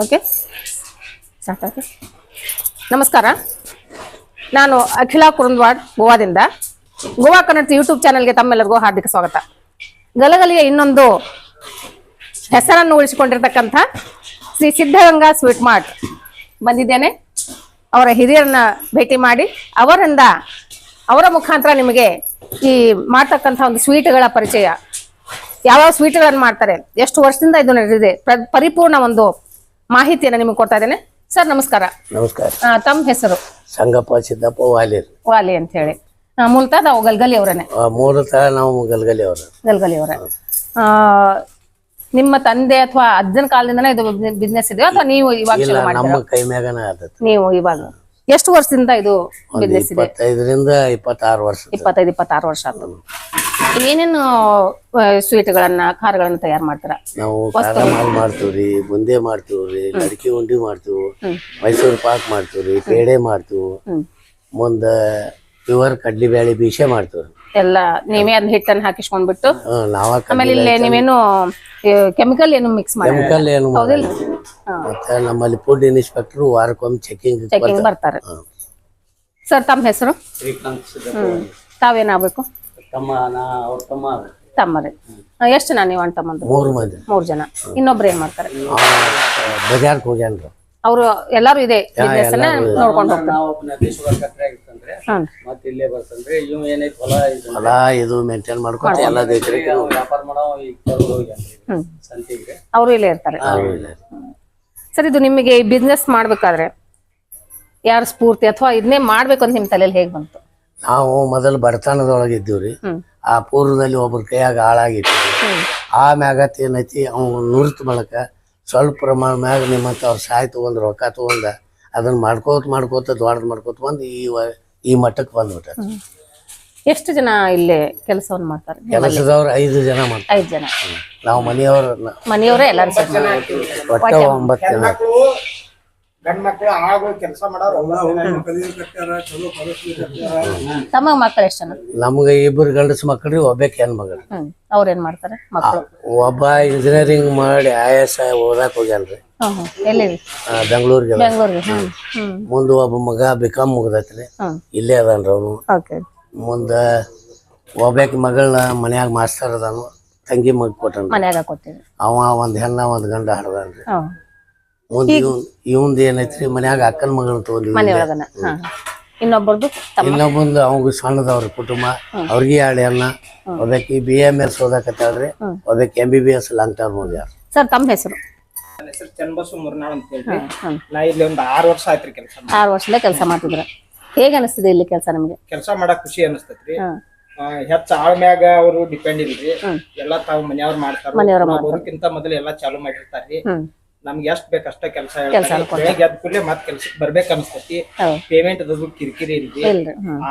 Okay ನಮಸ್ಕಾರ. ನಾನು ಅಖಿಲಾ ಕುರುಂದ್ವಾಡ್ ಗೋವಾದಿಂದ. ಗೋವಾ ಕನ್ನಡ ಯೂಟ್ಯೂಬ್ ಚಾನೆಲ್ಗೆ ತಮ್ಮೆಲ್ಲರಿಗೂ ಹಾರ್ದಿಕ ಸ್ವಾಗತ. ಗಲಗಲಿಯ ಇನ್ನೊಂದು ಹೆಸರನ್ನು ಉಳಿಸಿಕೊಂಡಿರ್ತಕ್ಕಂಥ ಶ್ರೀ ಸಿದ್ಧಗಂಗಾ ಸ್ವೀಟ್ ಮಾರ್ಟ್ ಬಂದಿದ್ದೇನೆ. ಅವರ ಹಿರಿಯರನ್ನ ಭೇಟಿ ಮಾಡಿ, ಅವರಿಂದ ಅವರ ಮುಖಾಂತರ ನಿಮಗೆ ಈ ಮಾಡ್ತಕ್ಕಂಥ ಒಂದು ಸ್ವೀಟ್ಗಳ ಪರಿಚಯ. ಯಾವ್ಯಾವ ಸ್ವೀಟ್ಗಳನ್ನು ಮಾಡ್ತಾರೆ, ಎಷ್ಟು ವರ್ಷದಿಂದ ಇದು ನಡೆದಿದೆ, ಪ್ರ- ಪರಿಪೂರ್ಣ ಒಂದು ಮಾಹಿತಿಯನ್ನು ನಿಮಗೆ ಕೊಡ್ತಾ ಇದ್ದೇನೆ. ಸರ್ ನಮಸ್ಕಾರ. ನಮಸ್ಕಾರ. ತಮ್ಮ ಹೆಸರು? ಸಂಗಪ್ಪ ಸಿದ್ದಪ್ಪ ವಾಲಿ ವಾಲಿ ಅಂತ ಹೇಳಿ ಮೂಲತಃ ನಾವು ಗಲ್ಗಲಿ ಅವರನ್ನೇ. ಮೂಲತಃ ನಾವು ಗಲ್ಗಲಿ ಅವರು. ಗಲ್ಗಲಿ ಅವರೇ. ನಿಮ್ಮ ತಂದೆ ಅಥವಾ ಅಜ್ಜನ ಕಾಲದಿಂದನೇ ಇದು ಬಿಸ್ನೆಸ್ ಇದೆ ಅಥವಾ ನೀವು ಇವಾಗ ಇಲ್ಲ ಶುರು ನಮ್ಮ ಕೈ ಮ್ಯಾಗನ ನೀವು ಇವಾಗ ಎಷ್ಟು ವರ್ಷದಿಂದ ಇದು ಒಂದು ಬಿಸ್ನೆಸ್ ಇದೆ? ಇಪ್ಪತ್ತೈದರಿಂದ ಇಪ್ಪತ್ತಾರು ವರ್ಷ ಇಪ್ಪತ್ತೈದು ಇಪ್ಪತ್ತಾರು ವರ್ಷ ಆಯ್ತು. ಏನೇನು ಸ್ವೀಟ್ಗಳನ್ನ ಖಾರಗಳನ್ನ ತಯಾರು ಮಾಡ್ತಾರ? ನಾವು ಖಾರ ಮಾಲ್ ಮಾಡ್ತೀವ್ರಿ ಬುಂದೆ ಮಾಡ್ತೀವ್ರಿ ಲಡ್ಕಿ ಉಂಡಿ ಮಾಡ್ತೀವಿ ಮೈಸೂರು ಪಾಕ್ ಮಾಡ್ತೀವ್ರಿ ಪೇಡೆ ಮಾಡ್ತೀವಿ. ಮುಂದ ಪ್ಯೂರ್ ಕಡ್ಲಿ ಬ್ಯಾಳಿ ಬೀಸೆ ಮಾಡ್ತೀವ್ರಿ. ಎಲ್ಲ ನೀವೇ ಅದ್ ಹಿಟ್ಟನ್ನ ಹಾಕಿಸ್ಕೊಂಡ್ಬಿಟ್ಟು ನಾವ ಆಮೇಲೆ ಇಲ್ಲಿ ನೀವೇನು ಕೆಮಿಕಲ್ ಏನು ಮಿಕ್ಸ್ ಮಾಡಿ ಕೆಮಿಕಲ್ ಏನು ಹೌದಿಲ್ಲ ಮತ್ತೆ ನಮ್ಮಲ್ಲಿ ಫುಡ್ ಇನ್ಸ್ಪೆಕ್ಟರ್ ವಾರಕ್ಕೊಮ್ಮೆ ಚೆಕಿಂಗ್ ಚೆಕಿಂಗ್ ಬರ್ತಾರೆ. ಸರ್ ತಮ್ಮ ಹೆಸರು? ಹ್ಮ್. ತಾವೇನಾಗ್ಬೇಕು ತಮ್ಮ ನಾ ಅವ್ರ ತಮ್ಮ ತಮ್ಮರೇ ಎಷ್ಟು ಜನ ನೀವು ಅಣ್ಣ ಮೂರು ಮಂದಿ. ಮೂರು ಜನ. ಇನ್ನೊಬ್ರು ಏನ್ ಮಾಡ್ತಾರೆ? ಬಜಾರ್ಕ್ ಹೋಗ್ಯಾನ್ರಿ. ಅವರು ಎಲ್ಲಾರು ಇದೆ ಬಿಸ್ನೆಸ್ ಅನ್ನ ನೋಡ್ಕೊಂಡು ಹೋಗ್ತಾರೆ. ನಾವು ನಂದೀಶ್ವರ ಕಟ್ರೆ ಆಗಿತ್ತಂದ್ರೆ ಹ್ಮ್ ಮತ್ತೆ ಇಲ್ಲೇ ಬರ್ತಂದ್ರೆ ಇವ್ ಏನೈತಿ ಹೊಲ ಇದು ಹೊಲ ಇದು ಮೇಂಟೈನ್ ಮಾಡ್ಕೊತ ಎಲ್ಲ ರೈತರಿಗೆ ಅವ್ರು ವ್ಯಾಪಾರ ಮಾಡೋ ಈಗ ಕರ್ದು ಹೋಗ್ಯಾನ್ರಿ ಹ್ಮ್ ಸಂತಿಗೆ. ಅವರು ಇಲ್ಲೇ ಇರ್ತಾರೆ. ಸರ್ ಇದು ನಿಮಗೆ ಈ ಬಿಸ್ನೆಸ್ ಮಾಡ್ಬೇಕಾದ್ರೆ ಯಾರು ಸ್ಫೂರ್ತಿ ಅಥವಾ ಇದನ್ನೇ ಮಾಡ್ಬೇಕು ಅಂತ ನಿಮ್ ತಲೆಯಲ್ಲಿ ಹೇಗ್ ಬಂತು? ನಾವು ಮೊದಲು ಬಡತನದೊಳಗೆ ಇದ್ದೀವಿ ಹ್ಮ್. ಆ ಪೂರ್ವದಲ್ಲಿ ಒಬ್ರ ಕೈಯಾಗ ಹಾಳಾಗಿತ್ತು. ಆ ಮ್ಯಾಗತ್ ಏನೈತಿ ಅವ್ನು ನುರಿತ ಬಳಕ ಸ್ವಲ್ಪ ಪ್ರಮಾಣ ಮ್ಯಾಗ ನಿಮ್ಮಂತ ಅವ್ರ ಸಾಯ್ ತಗೊಂಡ್ ರೊಕ್ಕ ತಗೊಂಡ ಅದನ್ನ ಮಾಡ್ಕೋತ ಮಾಡ್ಕೋತ ದೊಡ್ಡದು ಮಾಡ್ಕೋತ ಬಂದು ಈ ವ- ಈ ಮಟ್ಟಕ್ಕೆ ಬಂದ್ಬಿಟ್ಟ ಎಷ್ಟು ಜನ ಇಲ್ಲಿ ಕೆಲಸವನ್ನು ಮಾಡ್ತಾರೆ? ಕೆಲಸದವ್ರು ಐದು ಜನ ಮಾಡ್ತಾರೆ. ಐದು ಜನ. ನಾವು ಮನೆಯವ್ರ ಮನೆಯವರೇ ಎಲ್ಲರೂ ಸೇರಿ ಒಟ್ಟ ಒಂಬತ್ತು ಜನ. ಗಂಡ್ ಮಕ್ಳು ಆಗೋ ಕೆಲಸ ಮಾಡೋರು ತಮ್ಮ ಮಕ್ಕಳು ಎಷ್ಟು ಜನ? ನಮ್ಗೆ ಇಬ್ಬರು ಗಂಡಸ ಮಕ್ಕಳ್ರಿ ಒಬ್ಬಾಕೆ ಹೆಣ್ಮಗಳು ಹ್ಮ್ ಅವ್ರೇನ್ ಮಾಡ್ತಾರೆ? ಮಕ್ಕಳು ಒಬ್ಬ ಇಂಜಿನಿಯರಿಂಗ್ ಮಾಡಿ ಐ ಎಸ್ ಓದಾಕ್ ಹೋಗ್ಯಾನ್ರಿ. ಹ್ಮ್ ಹ್ಮ್. ಎಲ್ಲಿರಿ? ಆ, ಬೆಂಗಳೂರಿಗೆ ಬೆಂಗಳೂರಿಗೆ ಹ್ಮ್ ಹ್ಮ್. ಮುಂದೆ ಒಬ್ಬ ಮಗ ಬಿಕಾಮ್ ಮುಗ್ದೈತ್ರಿ. ಹ್ಮ್. ಇಲ್ಲೇ ಅದಾನ್ರಿ ಅವನು. ಓಕೆ. ಮುಂದೆ ಒಬ್ಬಾಕಿ ಮಗಳನ್ನ ಮನ್ಯಾಗ ಮಾಸ್ತರ್ ಅದಾನು ತಂಗಿ ಮಗ ಕೊಟ್ಟನ್ರಿ. ಮನ್ಯಾಗ ಕೊಟ್ಟಿರಿ ಅವ ಒಂದ್ ಹೆಣ್ಣ ಒಂದ್ ಗಂಡ ಹಡ್ದಾನ್ರಿ. ಹ್ಮ್. ಮುಂದೆ ಇವ್ ಇವಂದ್ ಏನೈತ್ರಿ? ಮನ್ಯಾಗ ಅಕ್ಕನ ಮಗಳನ್ನ ತಗೊಂಡಿವಿ ಮನೆಯೊಳಗನ ಹಾ. ಇನ್ನೊಬ್ಬರದು ತಮ್ಮ. ಇನ್ನೊಬ್ಬಂದು ಅವಂಗ ಸಣ್ಣದವ್ರ ಕುಟುಂಬ. ಅವ್ರಿಗೆ ಎರಡು ಅಲ್ಲ ಅದಕ್ಕೆ ಬಿ ಎಂ ಎಸ್ ಓದಾಕತ್ತಾಳ್ರಿ. ಅದಕ್ಕೆ M B B S long term ಹೋಗ್ಯಾರ ಸರ್ ತಮ್ಮ ಹೆಸರು? ನನ್ನ ಹೆಸರು ಚನ್ನಬಸು ಮುರ್ನಾಳ್ ಅಂತ ಹ್ಮ್ ನಾ ಇಲ್ಲಿ ಒಂದು ಆರು ವರ್ಷ ಆಯ್ತ್ರಿ ಕೆಲಸ ಆರು ವರ್ಷದಿಂದ ಕೆಲಸ ಮಾಡ್ತಿದ್ರ. ಹೇಗೆ ಅನಿಸ್ತಿದೆ ಇಲ್ಲಿ ಕೆಲಸ ನಿಮಗೆ? ಕೆಲಸ ಮಾಡಕ್ ಖುಷಿ ಅನಿಸ್ತೈತ್ರಿ. ಹ್ಮ್. ಆ, ಹೆಚ್ಚ ಆಳ್ ಮ್ಯಾಗ ಅವರು ಡಿಪೆಂಡ್ ಇಲ್ರಿ. ಎಲ್ಲಾ ತಾವ್ ಮನೆಯವ್ರ ಮಾಡ್ತಾರ. ಮನೆಯವ್ರ ಬರೋಕ್ಕಿಂತ ಮೊದಲು ಎಲ್ಲಾ ಚಾಲೂ ಮಾಡಿರ್ತಾರ್ರಿ. ಹ್ಮ್. ನಮ್ಗೆ ಎಷ್ಟ್ ಬೇಕ ಅಷ್ಟ ಕೆಲಸ ಹೇಳ್ತಾರೆ. ಬೆಳಗ್ಗೆ ಎದ್ದ ಕೂಡಲೇ ಮತ್ ಕೆಲ್ಸಕ್ಕೆ ಬರ್ಬೇಕ ಅನ್ಸ್ತತಿ ಪೇಮೆಂಟ್ ಅದು ಕಿರಿಕಿರಿ ಇಲ್ರಿ.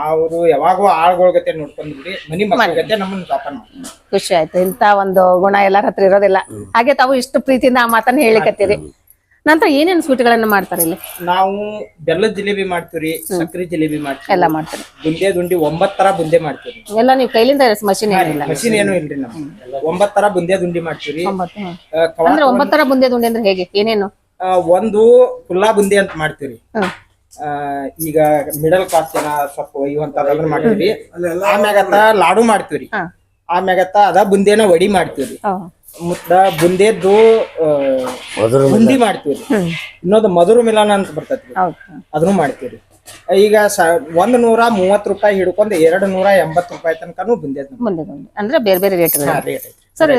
ಅವ್ರು ಯಾವಾಗೂ ಆಳ್ಗಳ ನೋಡ್ಕೊಂಡ್ ನೋಡ್ಕೊಂಡ್ರಿ ಮನಿ ಮಕ್ಕಳ ಗತೆ ನಮ್ಮನ್ನ ಸಾಪನ್ ಖುಷಿ ಆಯ್ತು. ಇಂತ ಒಂದು ಗುಣ ಎಲ್ಲಾರ ಹತ್ರ ಇರೋದಿಲ್ಲ. ಹಾಗೆ ತಾವು ಇಷ್ಟು ಪ್ರೀತಿಯಿಂದ ಆ ಮಾತನ್ನ ಹೇಳಿಕತ್ತೀರಿ. ನಂತರ ಏನೇನು ಸ್ವೀಟ್ಗಳನ್ನ ಮಾಡ್ತಾರೆ ಇಲ್ಲಿ? ನಾವು ಬೆಲ್ಲದ ಜಿಲೇಬಿ ಮಾಡ್ತೀವಿ ಸಕ್ಕರೆ ಜಿಲೇಬಿ ಮಾಡ್ತೀವಿ. ಎಲ್ಲ ಮಾಡ್ತಾರೆ. ಗುಂಡೆ ಗುಂಡಿ ಒಂಬತ್ ತರ ಬುಂದೆ ಮಾಡ್ತೀವಿ ಎಲ್ಲ ನೀವು ಕೈಲಿಂದ ಮಷಿನ್ ಏನಿಲ್ಲ. ಮಷಿನ್ ಏನು ಇಲ್ರಿ ನಮ್ ಒಂಬತ್ ತರ ಬುಂದೆ ದುಂಡಿ ಮಾಡ್ತೀವ್ರಿ. ಆ, ಕವಾ- ಅಂದ್ರೆ ಒಂಬತ್ತರ ಬುಂದೆ ದುಂಡೆ ಅಂದ್ರೆ ಹೇಗೆ? ಏನೇನು? ಆ, ಒಂದು ಕುಲ್ಲಾ ಬುಂದಿ ಅಂತ ಮಾಡ್ತೀವಿ ಆ, ಈಗ ಮಿಡಲ್ ಕ್ಲಾಸ್ ಜನ ಸ್ವಲ್ಪ ಒಯ್ಯುವಂತದನ್ನ ಮಾಡ್ತೀವಿ ಆಮ್ಯಾಗತ್ತ ಲಾಡು ಮಾಡ್ತೀವಿ ಆಮ್ಯಾಗತ್ತ ಅದ ಬುಂದೇನ ವಡಿ ಮಾಡ್ತೀವ್ರಿ. ಹ್ಮ್. ಮುತ್ತ ಬುಂದೇದ್ದು ಬುಂದಿ ಮಾಡ್ತೀವ್ರಿ. ಇನ್ನೊಂದು ಮಧುರ ಮಿಲನ ಅಂತ ಬರ್ತೈತಿ ಹೌದು. ಅದನ್ನು ಮಾಡ್ತೀವ್ರಿ. ಈಗ ಒಂದ್ ನೂರ ಮೂವತ್ ರೂಪಾಯಿ ಹಿಡ್ಕೊಂಡು ಎರಡ್ ನೂರ ಎಂಬತ್ ರೂಪಾಯಿ ತನಕನೂ ಬುಂದೇದ್ ಅಂದ್ರೆ ಬೇರೆ ಬೇರೆ ರೇಟ್ ರೇಟ್ ಐತಿ ಸರ್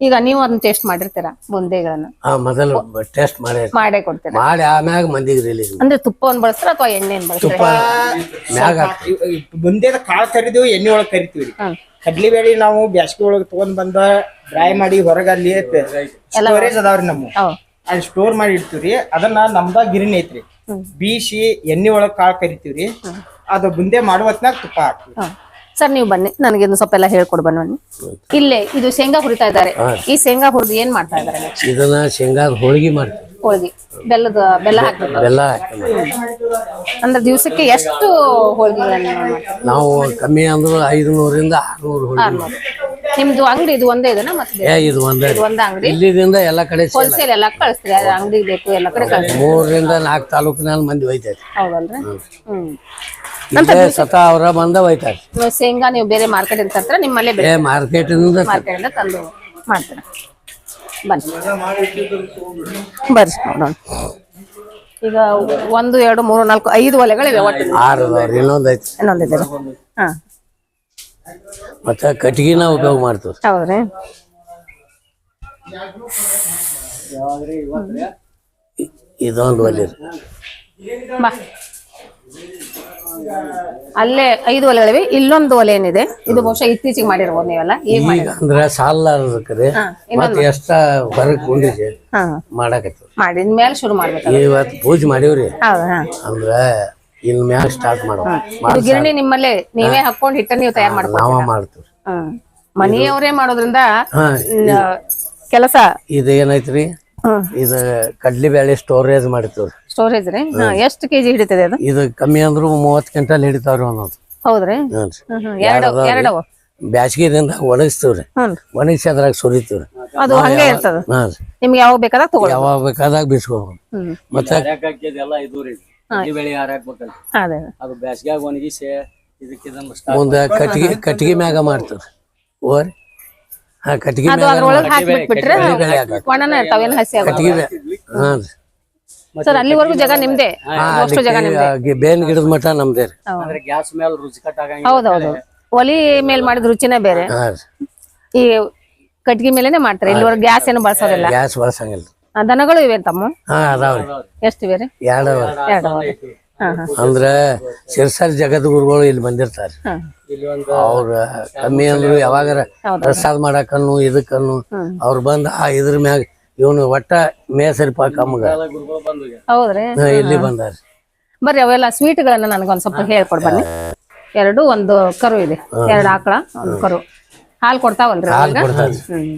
ಈಗ ನೀವು ಅದನ್ನ ಟೇಸ್ಟ್ ಮಾಡಿರ್ತೀರಾ ಬೂಂದಿಗಳನ್ನ? ಆ ಮೊದಲು ಟೆಸ್ಟ್ ಮಾಡಿ ಮಾಡೇ ಕೊಡ್ತೀರಾ? ಮಾಡಿ ಆಮ್ಯಾಗ ಮಂದಿಗೆ ರಿಲೀಸ್ ಅಂದ್ರೆ ತುಪ್ಪವನ್ನು ಬಳಸ್ತಾರ ಅಥವಾ ಎಣ್ಣೆ ಬಳಸ್ತಾರ? ಮ್ಯಾಗ ಬುಂದೇದ ಕಾಳು ಕರಿದೀವಿ ಎಣ್ಣೆ ಒಳಗ್ ಕರಿತೀವಿ. ಹ್ಮ್. ಕಡ್ಲಿ ಬೇಳಿ ನಾವು ಬ್ಯಾಸ್ಗಿ ಒಳಗ್ ತಗೊಂಡ್ ಬಂದ ಡ್ರೈ ಮಾಡಿ ಹೊರಗ ಅಲ್ಲಿ ಸ್ಟೋರೇಜ್ ಅದಾವ್ರಿ ನಮ್ಮ. ಹೌದು ಅಲ್ಲಿ ಸ್ಟೋರ್ ಮಾಡಿ ಇಡ್ತೀವ್ರಿ. ಅದನ್ನ ನಮ್ದ ಗಿರಿನ ಐತ್ರಿ. ಬೀಸಿ ಎಣ್ಣೆ ಒಳಗ್ ಕಾಳು ಕರಿತೀವ್ರಿ. ಅದು ಬುಂದೆ ಮಾಡುವ ಹೊತ್ನಾಗ ತುಪ್ಪ ಹಾಕ್ತಿವಿ. ಹಾ. ಸರ್ ನೀವು ಬನ್ನಿ. ನನಗೆ ಇನ್ನು ಸ್ವಲ್ಪ ಎಲ್ಲ ಹೇಳ್ಕೊಡ್ ಬನ್ನಿ ಇಲ್ಲೇ ಇದು ಶೇಂಗಾ ಹುರಿತಾ ಇದ್ದಾರೆ. ಈ ಶೇಂಗಾ ಹುರಿದು ಏನ್ ಮಾಡ್ತಾ ಇದ್ದಾರೆ ಇದನ್ನ ಶೇಂಗಾದ ಹೋಳಿಗೆ ಮಾಡ್ತೀವಿ. ಹೋಳಿಗೆ. ಬೆಲ್ಲದ ಬೆಲ್ಲ ಹಾಕ್ಬೇಕು. ಬೆಲ್ಲ ಅಂದ್ರೆ ದಿವಸಕ್ಕೆ ಎಷ್ಟು ಹೋಳಿಗೆಗಳನ್ನ ಮಾಡ್ತಾರೆ? ನಾವು ಕಮ್ಮಿ ಅಂದ್ರು ಐದುನೂರಿಂದ ಆರ್ನೂರು ಹೋಳಿಗೆ. ನಿಮ್ದು ಅಂಗಡಿ ಇದು ಒಂದೇ ಇದನ್ನ ಮತ್ತೆ ಏ ಇದು ಒಂದೇ ಇದು ಒಂದೇ ಅಂಗಡಿ? ಇಲ್ಲಿದಿಂದ ಎಲ್ಲ ಕಡೆ ಸೇಲ್ ಹೋಲ್ಸೇಲ್ ಎಲ್ಲ ಕಳಿಸ್ತೀರಿ. ಅದು ಅಂಗಡಿ ಬೇಕು ಎಲ್ಲ ಕಡೆ ಕಳಿಸ್ತೀರಿ. ಮೂರರಿಂದ ನಾಲ್ಕು ತಾಲೂಕಿನಲ್ಲಿ ಮಂದಿ ಹೋಯ್ತೈತೆ ಹೌದಲ್ರಿ? ಹ್ಮ್. ಸತ ಅವರ ಬಂದ ಒಯ್ತಾರೆ ನೀವು ಶೇಂಗಾ ನೀವು ಬೇರೆ ಮಾರ್ಕೆಟ್ ಇಂದ ತರ್ತೀರ? ನಿಮ್ಮಲ್ಲೇ ಮಾರ್ಕೆಟಿನಿಂದ ಮಾರ್ಕೆಟ್ ಇಂದ ತಂದು ಮಾಡ್ತೀರ? ಬನ್ನಿ. ಬರ್ರಿ ನೋಡೋಣ. ಈಗ ಒಂದು ಎರಡು ಮೂರು ನಾಲ್ಕು ಐದು ಒಲೆಗಳಿವೆ ಒಟ್ಟು. ಆರು ಅದಾವ್ರಿ ಇನ್ನೊಂದು ಐತಿ. ಇನ್ನೊಂದಿದೆ ಹಾ. ಮತ್ತೆ ಉಪಯೋಗ ಮಾಡ್ತೇವೆ. ಹೌದ್ರಿ. ಇದೊಂದು ಒಲೆ ರೀ. ಬಾ. ಅಲ್ಲೇ ಐದು ಒಲೆಗಳಿವೆ ಇಲ್ಲೊಂದು ಒಲೆ ಏನಿದೆ? ಇದು ಬಹುಶಃ ಇತ್ತೀಚೆಗೆ ಮಾಡಿರ್ಬೋದು ನೀವೆಲ್ಲ. ಈಗ ಈಗ ಅಂದ್ರ ಸಾಲಾರದಕ್ರಿ ಹಾ, ಮತ್ತೆ ಎಷ್ಟ ಹೊರಗ್ ಹಾ. ಮಾಡಾಕತ್ತೀವಿ ಮಾಡಿ ಮೇಲೆ ಶುರು ಮಾಡ್ಬೇಕು ಇವತ್ತು ಪೂಜೆ ಮಾಡಿವ್ರಿ. ಹೌದಾ ಹಾ. ಅಂದ್ರ ಇನ್ ಮ್ಯಾಗ ಸ್ಟಾರ್ಟ್ ಮಾಡೋ ಇದು ಗಿರಣಿ ನಿಮ್ಮಲ್ಲೇ ನೀವೇ ಹಾಕೊಂಡು ಹಿಟ್ಟ ನೀವು ತಯಾರು ಮಾಡ್ಕೊ ನಾವ ಮಾಡ್ತೀವಿ. ಹ್ಮ್ ಮನೆಯವರೇ ಮಾಡೋದ್ರಿಂದ ಹಾ ನ- ಕೆಲಸ. ಇದು ಏನೈತ್ರಿ ಹ್ಮ್ ಇದು ಕಡ್ಲಿ ಬ್ಯಾಳಿ ಸ್ಟೋರೇಜ್ ಮಾಡ್ತೀವ್ರಿ ಸ್ಟೋರೇಜ್ ರೀ? ಹಾ. ಎಷ್ಟು ಕೆಜಿ ಹಿಡಿತದೆ ಅದು? ಇದು ಕಮ್ಮಿ ಅಂದ್ರು ಮೂವತ್ತು ಕ್ವಿಂಟಲ್ ಹಿಡಿತಾವ್ರಿ ಅನ್ನೋದು. ಹೌದ್ರಿ? ಎರಡು ಎರಡವು? ಬ್ಯಾಸ್ಗಿದಿಂದ ಒಣಗಿಸ್ತೀವ್ರಿ. ಒಣಗಿಸಿ ಅದ್ರಾಗ ಸುರಿತೀವ್ರಿ. ಅದು ಹಂಗೆ ಇರ್ತದ. ಹಾ ನಿಮ್ಗೆ ಯಾವಾಗ ಬೇಕಾದಾಗ ತಗೊಳ್ಳಿ ಯಾವಾಗ ಬೇಕಾದಾಗ ಬಿಸ್ಕೋಬೋದು. ಹ್ಮ್. ಮತ್ತೆ ಅದೇ. ಅದು ಬೇಸಿಗ್ಯಾಗ ಒಣಗಿಸಿ ಮುಂದೆ ಕಟ್ಗಿ ಕಟ್ಗಿ ಮ್ಯಾಗ ಮಾಡ್ತೀವ್ರಿ. ಓರಿ ಹಾ ಕಟ್ಗಿ ಅದು ಮ್ಯಾಗ ಬ್ಯಾ ಹಾ ರೀ. ಸರ್ ಅಲ್ಲಿವರೆಗೂ ಜಾಗ ನಿಮ್ದೇ? ಅಷ್ಟು ಜಾಗ ನಿಮ್ದೇ? ಬೇನ್ ಗಿಡದ ಮಠ ನಮ್ದೇ ಅಂದ್ರೆ ಗ್ಯಾಸ್ ಮೇಲೆ ರುಚಿ ಕಟ್ ಆಗಂಗಿಲ್ಲ ಹೌದೌದು ಒಲಿ ಮೇಲ್ ಮಾಡಿದ ರುಚಿನೇ ಬೇರೆ. ಈ ಕಟ್ಗಿ ಮೇಲೆನೆ ಮಾಡ್ತಾರೆ. ಇಲ್ಲಿವರೆಗೂ ಗ್ಯಾಸ್ ಏನು ಬಳಸೋದಿಲ್ಲ. ಗ್ಯಾಸ್ ಬಳಸಂಗಿಲ್ಲ. ದನಗಳು ಇವೆ ತಮ್ಮ? ಹಾ ಅದಾವ್ರಿ ರೀ. ಎರಡು ಎರಡು ಹಾ ಹಾ. ಅಂದ್ರ ಸಿರ್ಸಾರ್ ಜಗದ್ಗುರುಗಳು ಇಲ್ಲಿ ಬಂದಿರ್ತಾರ ಇಲ್ಲಿ ಬಂದಿರ್ತಾರೆ ಅವ್ರ ಕಮ್ಮಿ ಅಂದ್ರು ಯಾವಾಗಾರ ಪ್ರಸಾದ ಮಾಡಕನ್ನು ಇದಕ್ಕನ್ನು ಅವ್ರು ಬಂದ ಆ ಇದ್ರ ಮ್ಯಾಗ ಇವನು ಒಟ್ಟ ಮೇಸರಿಪ ಪಾಕ ಹೌದ್ರಿ? ಹಾ, ಇಲ್ಲಿ ಬಂದಾರ ಬರ್ರಿ ಅವೆಲ್ಲ ಸ್ವೀಟ್ಗಳನ್ನ ನನಗೊಂದ್ ಸ್ವಲ್ಪ ಹೇಳ್ಕೊಡ್ ಬನ್ನಿ. ಎರಡು ಒಂದು ಕರು ಇದೆ. ಎರಡು ಆಕಳ ಒಂದು ಕರು. ಹಾಲು ಕೊಡ್ತಾವಲ್ರಿ ಹಾಲು ಅವಾಗ? ಹ್ಮ್.